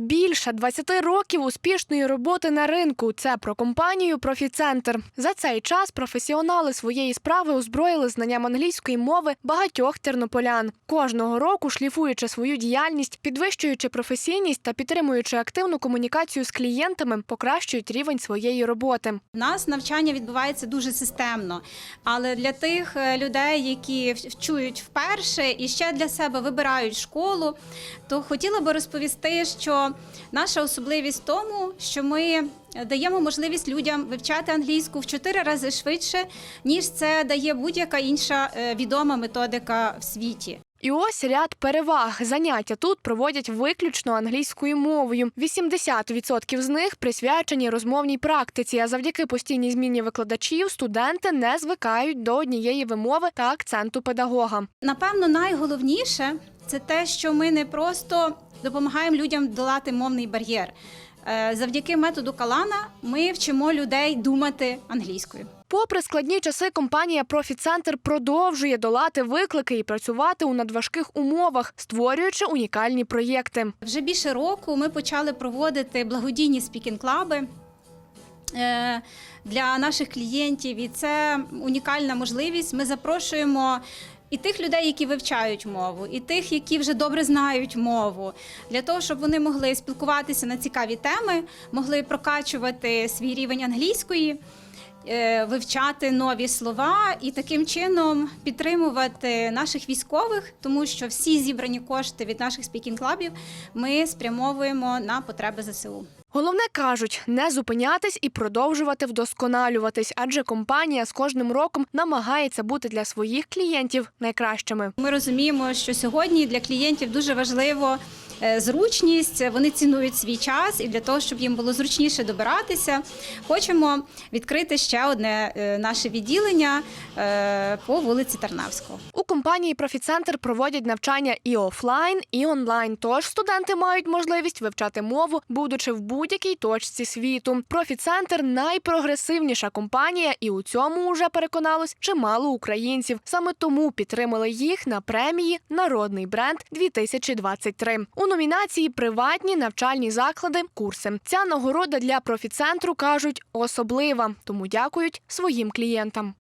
Більше 20 років успішної роботи на ринку. Це про компанію Профіцентр. За цей час професіонали своєї справи озброїли знанням англійської мови багатьох тернополян. Кожного року шліфуючи свою діяльність, підвищуючи професійність та підтримуючи активну комунікацію з клієнтами, покращують рівень своєї роботи. У нас навчання відбувається дуже системно, але для тих е, людей, які чують вперше і ще для себе вибирають школу, то хотіла би розповісти, що наша особливість в тому, що ми даємо можливість людям вивчати англійську в чотири рази швидше, ніж це дає будь-яка інша е, відома методика в світі. І ось ряд переваг. Заняття тут проводять виключно англійською мовою. 80% з них присвячені розмовній практиці. А завдяки постійній зміні викладачів студенти не звикають до однієї вимови та акценту педагога. Напевно, найголовніше це те, що ми не просто допомагаємо людям долати мовний бар'єр. Е, Завдяки методу Калана ми вчимо людей думати англійською. Попри складні часи, компанія Профіцентр продовжує долати виклики і працювати у надважких умовах, створюючи унікальні проєкти. Вже більше року ми почали проводити благодійні спікінг-клаби е, для наших клієнтів, і це унікальна можливість. Ми запрошуємо. І тих людей, які вивчають мову, і тих, які вже добре знають мову, для того, щоб вони могли спілкуватися на цікаві теми, могли прокачувати свій рівень англійської, вивчати нові слова і таким чином підтримувати наших військових, тому що всі зібрані кошти від наших спікінг-клабів ми спрямовуємо на потреби ЗСУ. Головне кажуть не зупинятись і продовжувати вдосконалюватись, адже компанія з кожним роком намагається бути для своїх клієнтів найкращими. Ми розуміємо, що сьогодні для клієнтів дуже важливо е, зручність. Вони цінують свій час, і для того, щоб їм було зручніше добиратися, хочемо відкрити ще одне е, наше відділення е, по вулиці Тарнавського. У компанії Профіцентр проводять навчання і офлайн, і онлайн. Тож студенти мають можливість вивчати мову, будучи в будь-якій точці світу. Профіцентр найпрогресивніша компанія, і у цьому вже переконалось чимало українців. Саме тому підтримали їх на премії Народний бренд 2023 у номінації Приватні навчальні заклади курси. Ця нагорода для профіцентру кажуть особлива, тому дякують своїм клієнтам.